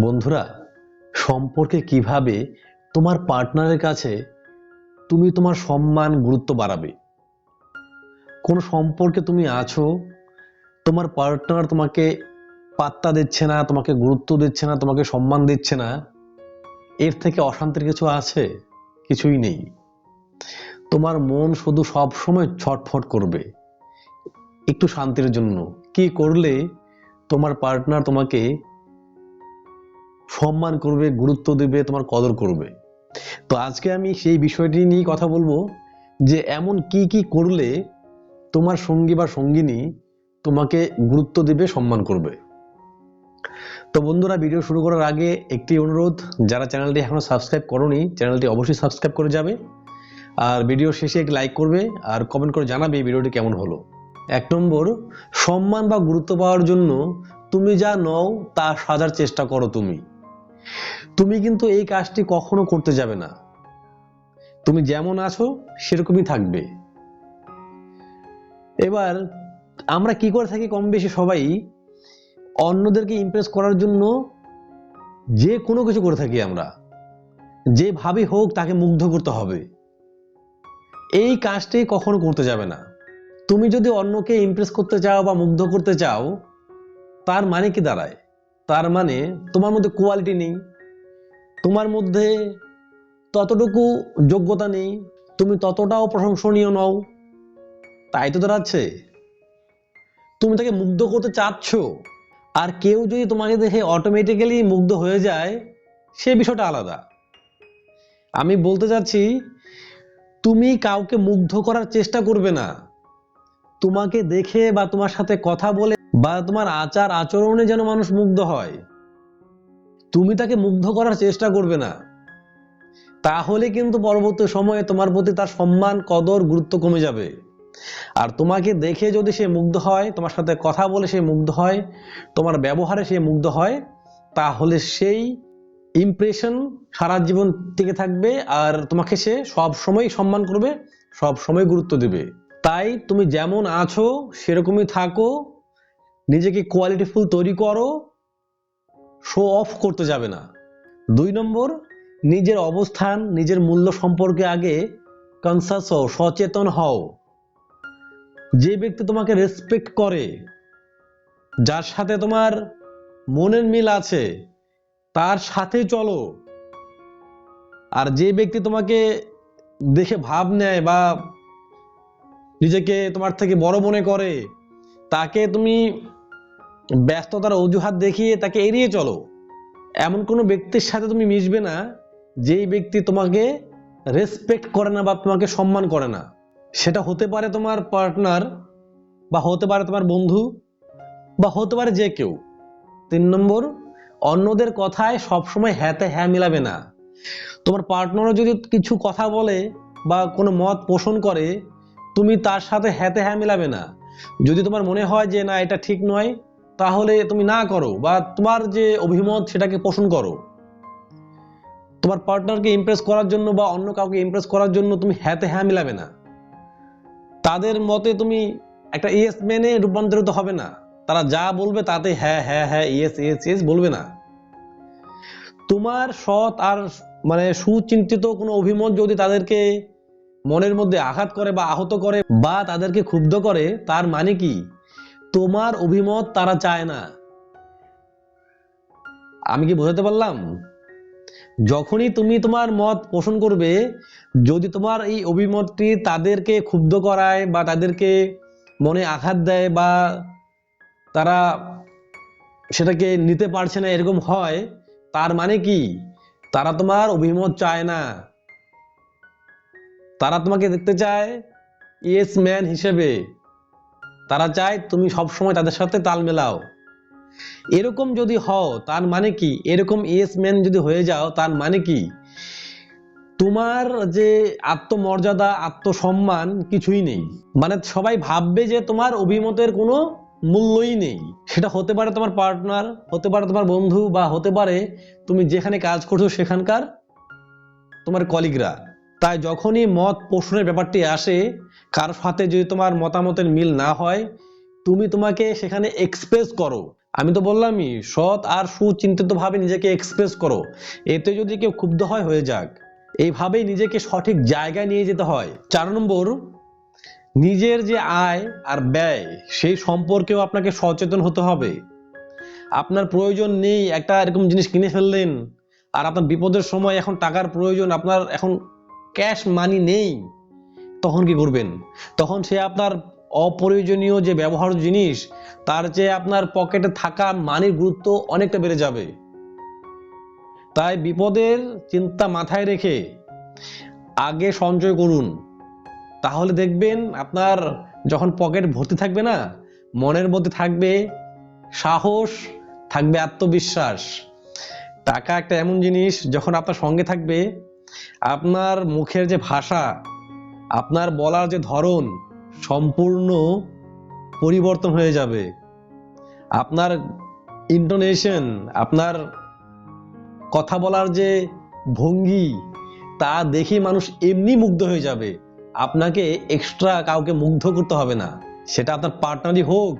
বন্ধুরা, সম্পর্কে কীভাবে তোমার পার্টনারের কাছে তুমি তোমার সম্মান গুরুত্ব বাড়াবে? কোন সম্পর্কে তুমি আছো? তোমার পার্টনার তোমাকে পাত্তা দিচ্ছে না, তোমাকে গুরুত্ব দিচ্ছে না, তোমাকে সম্মান দিচ্ছে না, এর থেকে অশান্তির কিছু আছে? কিছুই নেই। তোমার মন শুধু সব সময় ছটফট করবে। একটু শান্তির জন্য। কি করলে তোমার পার্টনার তোমাকে সম্মান করবে, গুরুত্ব দেবে, তোমার কদর করবে। তো আজকে আমি সেই বিষয়টি নিয়ে কথা বলব যে এমন কি কি করলে তোমার সঙ্গী বা সঙ্গিনী তোমাকে গুরুত্ব দেবে, সম্মান করবে। তো বন্ধুরা, ভিডিও শুরু করার আগে একটি অনুরোধ, যারা চ্যানেলটি এখনও সাবস্ক্রাইব করনি, চ্যানেলটি অবশ্যই সাবস্ক্রাইব করে যাবে। আর ভিডিও শেষে একটি লাইক করবে আর কমেন্ট করে জানাবে এই ভিডিওটি কেমন হলো। এক নম্বর, সম্মান বা গুরুত্ব পাওয়ার জন্য তুমি যা নও তা সাজার চেষ্টা করো তুমি। তুমি কিন্তু এই কাজটি কখনো করতে যাবে না। তুমি যেমন আছো, সেরকমই থাকবে। এবার আমরা কি করে থাকি কম বেশি সবাই? অন্যদেরকে ইমপ্রেস করার জন্য যে কোনো কিছু করে থাকি আমরা। যেভাবে হোক, তাকে মুগ্ধ করতে হবে। এই কাজটি কখনো করতে যাবে না। তুমি যদি অন্যকে ইমপ্রেস করতে চাও বা মুগ্ধ করতে চাও, তার মানে কি দাঁড়ায়? তার মানে তোমার মধ্যে কোয়ালিটি নেই, তোমার মধ্যে ততটুকু যোগ্যতা নেই, তুমি ততটাও প্রশংসনীয় নও। তাই তো দাঁড়াচ্ছে। তুমি তাকে মুগ্ধ করতে চাচ্ছ, আর কেউ যদি তোমাকে দেখে অটোমেটিক্যালি মুগ্ধ হয়ে যায়, সে বিষয়টা আলাদা। আমি বলতে চাচ্ছি, তুমি কাউকে মুগ্ধ করার চেষ্টা করবে না। তোমাকে দেখে বা তোমার সাথে কথা বলে বা তোমার আচার আচরণে যেন মানুষ মুগ্ধ হয়, তুমি তাকে মুগ্ধ করার চেষ্টা করবে না। তাহলে কিন্তু পরবর্তী সময়ে তোমার প্রতি তার সম্মান, কদর, গুরুত্ব কমে যাবে। আর তোমাকে দেখে যদি সে মুগ্ধ হয়, তোমার সাথে কথা বলে সে মুগ্ধ হয়, তোমার ব্যবহারে সে মুগ্ধ হয়, তাহলে সেই ইমপ্রেশন সারা জীবন টিকে থাকবে আর তোমাকে সে সব সময় সম্মান করবে, সব সময় গুরুত্ব দেবে। তাই তুমি যেমন আছো, সেরকমই থাকো নিজেকে কোয়ালিটিফুল তৈরি করো শো অফ করতে যাবে না। দুই নম্বর, নিজের অবস্থান, নিজের মূল্য সম্পর্কে আগে কনসাস হও, সচেতন হও। যে ব্যক্তি তোমাকে রেসপেক্ট করে, যার সাথে তোমার মনের মিল আছে, তার সাথে চলো। আর যে ব্যক্তি তোমাকে দেখে ভাব নেয় বা নিজেকে তোমার থেকে বড় মনে করে, তাকে তুমি ব্যস্ততার অজুহাত দেখিয়ে তাকে এড়িয়ে চলো। এমন কোনো ব্যক্তির সাথে তুমি মিশবে না, যেই ব্যক্তি তোমাকে রেসপেক্ট করে না বা তোমাকে সম্মান করে না। সেটা হতে পারে তোমার পার্টনার বা হতে পারে তোমার বন্ধু বা হতে পারে যে কেউ। তিন নম্বর, অন্যদের কথায় সবসময় হ্যাঁতে হ্যাঁ মিলাবে না। তোমার পার্টনারও যদি কিছু কথা বলে বা কোনো মত পোষণ করে, তুমি তার সাথে হ্যাঁতে হ্যাঁ মিলাবে না। যদি তোমার মনে হয় যে না, এটা ঠিক নয় তাহলে তুমি না করো বা তোমার যে অভিমত সেটাকে পোষণ করো। তোমার পার্টনারকে ইমপ্রেস করার জন্য বা অন্য কাউকে ইমপ্রেস করার জন্য তুমি হ্যাঁতে হ্যাঁ মিলাবে না। তাদের মতে তুমি একটা ইয়েস মেনে রূপান্তরিত হবে না। তারা যা বলবে তাতে হ্যাঁ হ্যাঁ হ্যাঁ ইয়েস ইয়েস ইয়েস বলবে না। তোমার সৎ আর মানে সুচিন্তিত কোনো অভিমত যদি তাদেরকে মনের মধ্যে আঘাত করে বা আহত করে বা তাদেরকে ক্ষুব্ধ করে, তার মানে কি? তোমার অভিমত তারা চায় না। আমি কি বোঝাতে পারলাম? যখনই তুমি তোমার মত পোষণ করবে, যদি তোমার এই অভিমতটি তাদেরকে ক্ষুব্ধ করায় বা তাদেরকে মনে আঘাত দেয় বা তারা সেটাকে নিতে পারছে না, এরকম হয়, তার মানে কি? তারা তোমার অভিমত চায় না। তারা তোমাকে দেখতে চায় ইয়েস ম্যান হিসেবে। তারা চায় তুমি সবসময় তাদের সাথে তাল মেলাও। এরকম যদি হও, তার মানে কি? এরকম ইয়েস ম্যান যদি হয়ে যাও, তার মানে কি? তোমার যে আত্মমর্যাদা, আত্মসম্মান কিছুই নেই। মানে সবাই ভাববে যে তোমার অভিমতের কোনো মূল্যই নেই। সেটা হতে পারে তোমার পার্টনার হতে পারে তোমার বন্ধু, বা হতে পারে তুমি যেখানে কাজ করছ সেখানকার তোমার কলিগরা তাই যখনই মত পোষণের ব্যাপারটি আসে কারোর সাথে যদি তোমার মতামতের মিল না হয়, তুমি তোমাকে সেখানে এক্সপ্রেস করো। আমি তো বললামই, সৎ আর সুচিন্তিত ভাবে নিজেকে এক্সপ্রেস করো। এতে যদি কেউ ক্ষুব্ধ হয়, হয়ে যাক। এইভাবেই নিজেকে সঠিক জায়গায় নিয়ে যেতে হয়। চার নম্বর, নিজের যে আয় আর ব্যয়, সেই সম্পর্কেও আপনাকে সচেতন হতে হবে। আপনার প্রয়োজন নেই একটা এরকম জিনিস কিনে ফেললেন, আর আপনার বিপদের সময় এখন টাকার প্রয়োজন, আপনার এখন ক্যাশ মানি নেই। তখন কি করবেন তখন সে আপনার অপ্রয়োজনীয় যে ব্যবহার জিনিস, তার চেয়ে আপনার পকেটে থাকা মানির গুরুত্ব অনেকটা বেড়ে যাবে। তাই বিপদের চিন্তা মাথায় রেখে আগে সঞ্চয় করুন। তাহলে দেখবেন আপনার যখন পকেট ভর্তি থাকবে না, মনের মধ্যে থাকবে সাহস, থাকবে আত্মবিশ্বাস। টাকা একটা এমন জিনিস যখন আপনার সঙ্গে থাকবে, আপনার মুখের যে ভাষা আপনার বলার যে ধরন সম্পূর্ণ পরিবর্তন হয়ে যাবে। আপনার ইন্টোনেশন আপনার কথা বলার যে ভঙ্গি, তা দেখে মানুষ এমনি মুগ্ধ হয়ে যাবে। আপনাকে এক্সট্রা কাউকে মুগ্ধ করতে হবে না। সেটা আপনার পার্টনারই হোক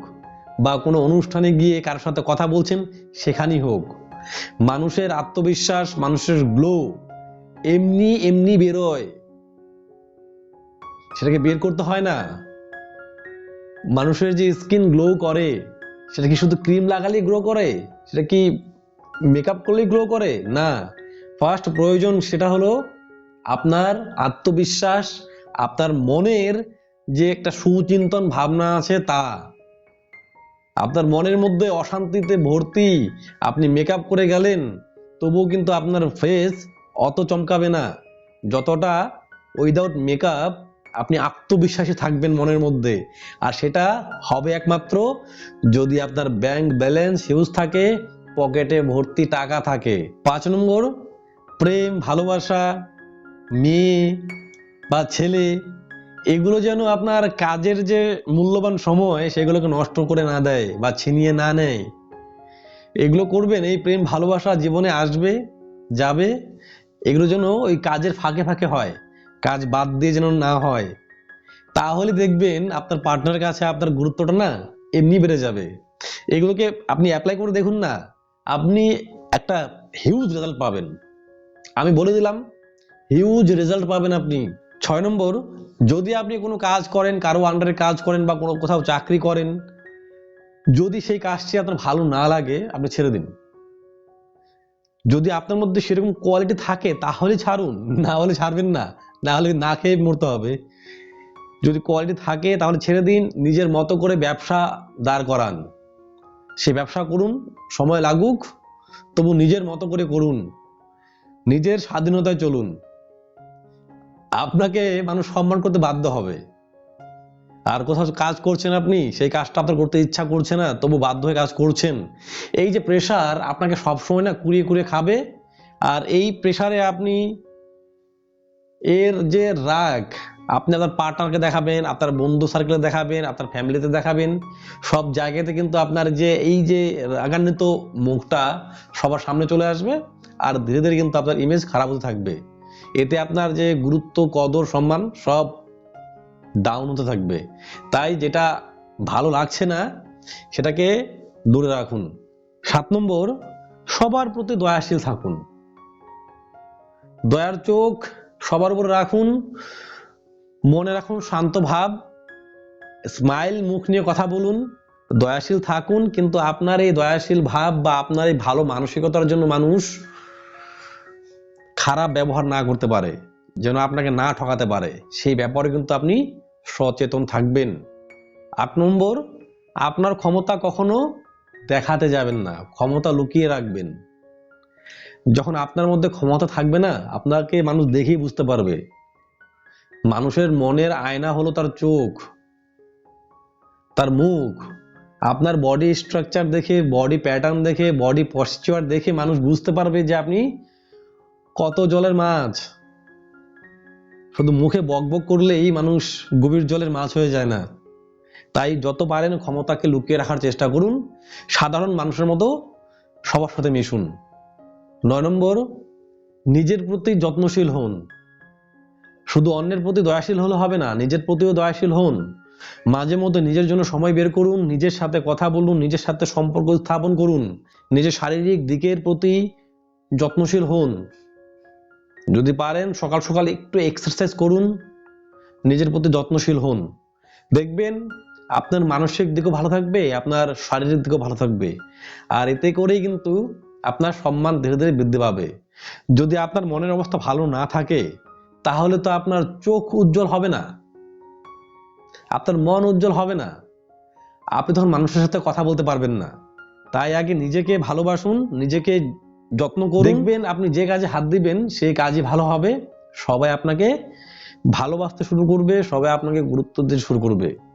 বা কোনো অনুষ্ঠানে গিয়ে কারোর সাথে কথা বলছেন, সেখানেই হোক। মানুষের আত্মবিশ্বাস, মানুষের গ্লো এমনি এমনি বেরোয়। সেটাকে বের করতে হয় না। মানুষের যে স্কিন গ্লো করে, সেটা কি শুধু ক্রিম লাগালেই গ্লো করে? সেটা কি মেকআপ করলেই গ্লো করে? না। ফার্স্ট প্রয়োজন সেটা হলো আপনার আত্মবিশ্বাস, আপনার মনের যে একটা সুচিন্তন ভাবনা আছে তা। আপনার মনের মধ্যে অশান্তিতে ভর্তি, আপনি মেকআপ করে গেলেন, তবুও কিন্তু আপনার ফেস অত চমকাবে না। যতটা উইদাউট মেকআপ আপনি আত্মবিশ্বাসী থাকবেন মনের মধ্যে। আর সেটা হবে একমাত্র যদি আপনার ব্যাংক ব্যালেন্স হিউজ থাকে, পকেটে ভর্তি টাকা থাকে। পাঁচ নম্বর, প্রেম, ভালোবাসা, মেয়ে বা ছেলে, এগুলো যেন আপনার কাজের যে মূল্যবান সময়, সেগুলোকে নষ্ট করে না দেয় বা ছিনিয়ে না নেয়। এগুলো করবেন, এই প্রেম, ভালোবাসা জীবনে আসবে, যাবে, এগুলো যেন ওই কাজের ফাঁকে ফাঁকে হয়। কাজ বাদ দিয়ে যেন না হয়, তাহলে দেখবেন আপনার পার্টনারের কাছে আপনার গুরুত্বটা না এমনি বেড়ে যাবে। এগুলোকে আপনি অ্যাপ্লাই করে দেখুন না, আপনি একটা হিউজ রেজাল্ট পাবেন। আমি বলে দিলাম হিউজ রেজাল্ট পাবেন আপনি। ছয় নম্বর, যদি আপনি কোনো কাজ করেন, কারও আন্ডারে কাজ করেন বা কোনো কোথাও চাকরি করেন, যদি সেই কাজটি আপনার ভালো না লাগে, আপনি ছেড়ে দিন। যদি আপনার মধ্যে সেরকম কোয়ালিটি থাকে, তাহলে ছাড়ুন। না হলে ছাড়বেন না। না হলে না খেয়ে মরতে হবে। যদি কোয়ালিটি থাকে, তাহলে ছেড়ে দিন। নিজের মতো করে ব্যবসা দাঁড় করান। সে ব্যবসা করুন, সময় লাগুক, তবু নিজের মতো করে করুন। নিজের স্বাধীনতায় চলুন। আপনাকে মানুষ সম্মান করতে বাধ্য হবে। আর কোথাও কাজ করছেন আপনি? সেই কাজটা আপনার করতে ইচ্ছা করছে না, তবু বাধ্য হয়ে কাজ করছেন। এই যে প্রেশার আপনাকে সবসময় না কুড়িয়ে কুড়িয়ে খাবে, আর এই প্রেশারে আপনি এর যে রাগ, আপনি আপনার পার্টনারকে দেখাবেন, আপনার বন্ধু সার্কেলে দেখাবেন, আপনার ফ্যামিলিতে দেখাবেন, সব জায়গাতে কিন্তু আপনার যে, এই যে রাগান্বিত মুখটা সবার সামনে চলে আসবে, আর ধীরে ধীরে কিন্তু আপনার ইমেজ খারাপ হতে থাকবে। এতে আপনার যে গুরুত্ব, কদর, সম্মান সব ডাউন হতে থাকবে। তাই যেটা ভালো লাগছে না, সেটাকে দূরে রাখুন। সাত নম্বর, সবার প্রতি দয়াশীল থাকুন। দয়ার চোখ সবার উপরে রাখুন। মনে রাখুন শান্ত ভাব। স্মাইল মুখ নিয়ে কথা বলুন। দয়াশীল থাকুন, কিন্তু আপনার এই দয়াশীল ভাব বা আপনার এই ভালো মানসিকতার জন্য মানুষ খারাপ ব্যবহার না করতে পারে। যেন আপনাকে না ঠকাতে পারে। সেই ব্যাপারে কিন্তু আপনি সচেতন থাকবেন। আট নম্বর, আপনার ক্ষমতা কখনো দেখাতে যাবেন না, ক্ষমতা লুকিয়ে রাখবেন। যখন আপনার মধ্যে ক্ষমতা থাকবে না, আপনাকে মানুষ দেখেই বুঝতে পারবে। মানুষের মনের আয়না হলো তার চোখ, তার মুখ। আপনার বডি স্ট্রাকচার দেখে বডি প্যাটার্ন দেখে বডি পশ্চার দেখে মানুষ বুঝতে পারবে যে আপনি কত জলের মাছ। শুধু মুখে বকবক করলেই মানুষ গভীর জলের মাছ হয়ে যায় না। তাই যত পারেন ক্ষমতাকে লুকিয়ে রাখার চেষ্টা করুন, সাধারণ মানুষের মতো সবার সাথে মিশুন। নয় নম্বর, নিজের প্রতি যত্নশীল হন। শুধু অন্যের প্রতি দয়াশীল হলে হবে না, নিজের প্রতিও দয়াশীল হন। মাঝে মধ্যে নিজের জন্য সময় বের করুন, নিজের সাথে কথা বলুন, নিজের সাথে সম্পর্ক স্থাপন করুন, নিজের শারীরিক দিকের প্রতি যত্নশীল হন। যদি পারেন, সকাল সকাল একটু এক্সারসাইজ করুন, নিজের প্রতি যত্নশীল হন। দেখবেন আপনার মানসিক দিকও ভালো থাকবে, আপনার শারীরিক দিকও ভালো থাকবে। আর এতে করেই কিন্তু আপনার সম্মান ধীরে ধীরে বৃদ্ধি পাবে। যদি আপনার মনের অবস্থা ভালো না থাকে, তাহলে তো আপনার চোখ উজ্জ্বল হবে না। আপনার মন উজ্জ্বল হবে না। আপনি তখন মানুষের সাথে কথা বলতে পারবেন না। তাই আগে নিজেকে ভালোবাসুন, নিজেকে যত্ন করুন। দেখবেন আপনি যে কাজে হাত দিবেন, সেই কাজই ভালো হবে। সবাই আপনাকে ভালোবাসতে শুরু করবে, সবাই আপনাকে গুরুত্ব দিতে শুরু করবে।